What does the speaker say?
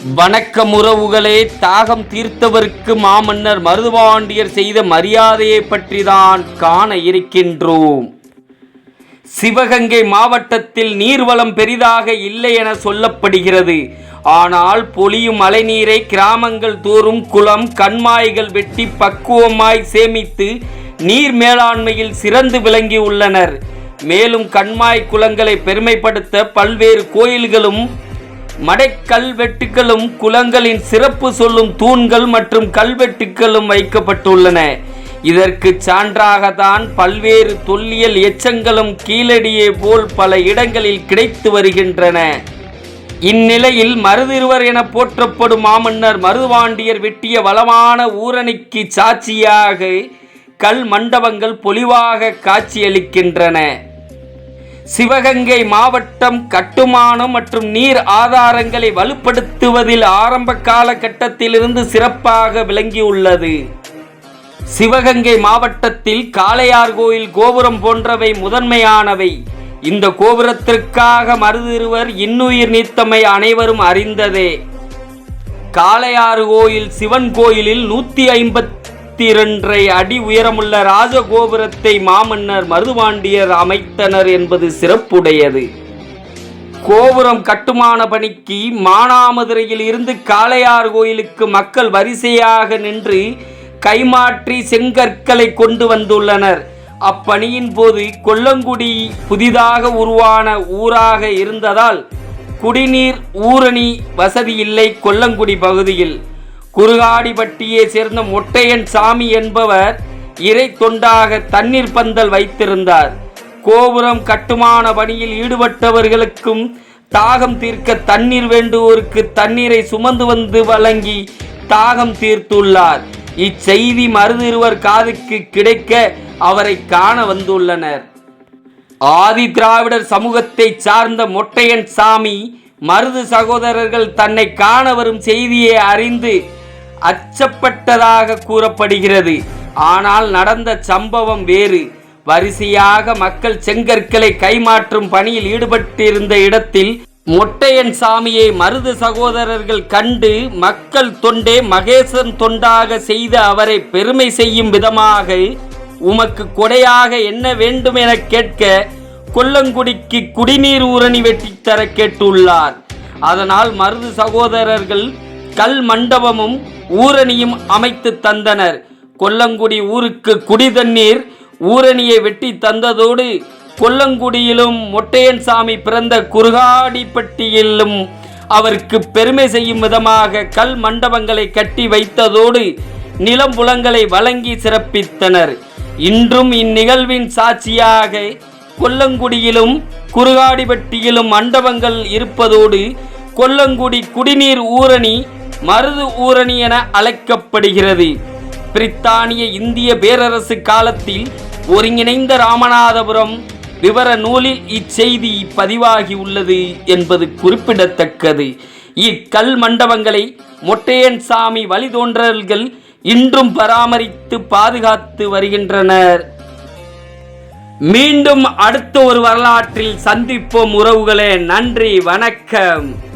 வணக்கம் உறவுகளே தாகம் தீர்த்தவருக்கு மாமன்னர் மருதுபாண்டியர் செய்த மரியாதையை பற்றி தான் காண இருக்கின்றோம். சிவகங்கை மாவட்டத்தில் நீர்வளம் பெரிதாக இல்லை என சொல்லப்படுகிறது. ஆனால் பொழியும் மழைநீரை கிராமங்கள் தோறும் குளம் கண்மாய்கள் வெட்டி பக்குவமாய் சேமித்து நீர் மேலாண்மையில் சிறந்து விளங்கியுள்ளனர் மேலும் கண்மாய் குளங்களை பெருமைப்படுத்த பல்வேறு கோயில்களும் மடைக்கல்வெட்டுகளும் குளங்களின் சிறப்பு சொல்லும் தூண்கள் மற்றும் கல்வெட்டுகளும் வைக்கப்பட்டுள்ளன. இதற்கு சான்றாகத்தான் பல்வேறு தொல்லியல் எச்சங்களும் கீழடியே போல் பல இடங்களில் கிடைத்து வருகின்றன. இந்நிலையில் மருதிருவர் என போற்றப்படும் மாமன்னர் மருதுவாண்டியர் வெட்டிய வளமான ஊரணிக்கு சாட்சியாக கல் மண்டபங்கள் பொலிவாக காட்சியளிக்கின்றன. சிவகங்கை மாவட்டம் கட்டுமானம் மற்றும் நீர் ஆதாரங்களை வலுப்படுத்துவதில் ஆரம்ப காலகட்டத்திலிருந்து சிறப்பாக விளங்கியுள்ளது. சிவகங்கை மாவட்டத்தில் காளையார் கோயில் கோபுரம் போன்றவை முதன்மையானவை. இந்த கோபுரத்திற்காக மருதிருவர் இன்னுயிர் நீத்தமை அனைவரும் அறிந்ததே. காளையாறு கோயில் சிவன் கோயிலில் நூற்றி ஐம்பத்தி இரண்டரை அடி உயரமுள்ள ராஜகோபுரத்தை மாமன்னர் மருதுபாண்டியர் அமைத்தனர் என்பது சிறப்புடையது. கோபுரம் கட்டுமான பணிக்கு மானாமதுரையில் இருந்து காளையார் கோயிலுக்கு மக்கள் வரிசையாக நின்று கைமாற்றி செங்கற்களை கொண்டு வந்துள்ளனர். அப்பணியின் போது கொல்லங்குடி புதிதாக உருவான ஊராக இருந்ததால் குடிநீர் ஊரணி வசதி இல்லை கொல்லங்குடி பகுதியில். குறுகாடிப்பட்டியை சேர்ந்த மொட்டையன் சாமி என்பவர் இறை தொண்டாக தண்ணீர் பந்தல் வைத்திருந்தார். கோபுரம் கட்டுமான பணியில் ஈடுபட்டவர்களுக்கும் தாகம் தீர்க்க தண்ணீர் வேண்டுவோருக்கு தண்ணீரை சுமந்து வந்து வழங்கி தாகம் தீர்த்துள்ளார். இச்செய்தி மருதிருவர் காதுக்கு கிடைக்க அவரை காண வந்துள்ளனர். ஆதி திராவிடர் சமூகத்தை சார்ந்த மொட்டையன் சாமி மருது சகோதரர்கள் தன்னை காண வரும் செய்தியை அறிந்து அச்சப்பட்டதாக கூறப்படுகிறது. ஆனால் நடந்த சம்பவம் வேறு. வரிசையாக மக்கள் செங்கற்களை கைமாற்றும் பணியில் ஈடுபட்டிருந்த இடத்தில் மொட்டையன் சாமியை மருது சகோதரர்கள் கண்டு மக்கள் தொண்டே மகேசன் தொண்டாக செய்த அவரை பெருமை செய்யும் விதமாக உமக்கு கொடையாக என்ன வேண்டும் என கேட்க கொல்லங்குடிக்கு குடிநீர் ஊரணி வெட்டி தர கேட்டுள்ளார். அதனால் மருது சகோதரர்கள் கல் மண்டபமும் ஊரணியும் அமைத்து தந்தனர். கொல்லங்குடி ஊருக்கு குடி தண்ணீர் ஊரணியை வெட்டி தந்ததோடு கொல்லங்குடியிலும் மொட்டையன் சாமி பிறந்த குறுகாடிப்பட்டியிலும் அவருக்கு பெருமை செய்யும் விதமாக கல் மண்டபங்களை கட்டி வைத்ததோடு நிலம்புலங்களை வழங்கி சிறப்பித்தனர். இன்றும் இந்நிகழ்வின் சாட்சியாக கொல்லங்குடியிலும் குறுகாடிப்பட்டியிலும் மண்டபங்கள் இருப்பதோடு கொல்லங்குடி குடிநீர் ஊரணி மருது ஊரணி என அழைக்கப்படுகிறது. பிரித்தானிய இந்திய பேரரசு காலத்தில் ஒருங்கிணைந்த ராமநாதபுரம் விவர நூலில் இச்செய்தி பதிவாகி உள்ளது என்பது குறிப்பிடத்தக்கது. இக்கல் மண்டபங்களை மொட்டையன் சாமி வழிதோன்றல்கள் இன்றும் பராமரித்து பாதுகாத்து வருகின்றனர். மீண்டும் அடுத்த ஒரு வரலாற்றில் சந்திப்போம் உறவுகளே. நன்றி வணக்கம்.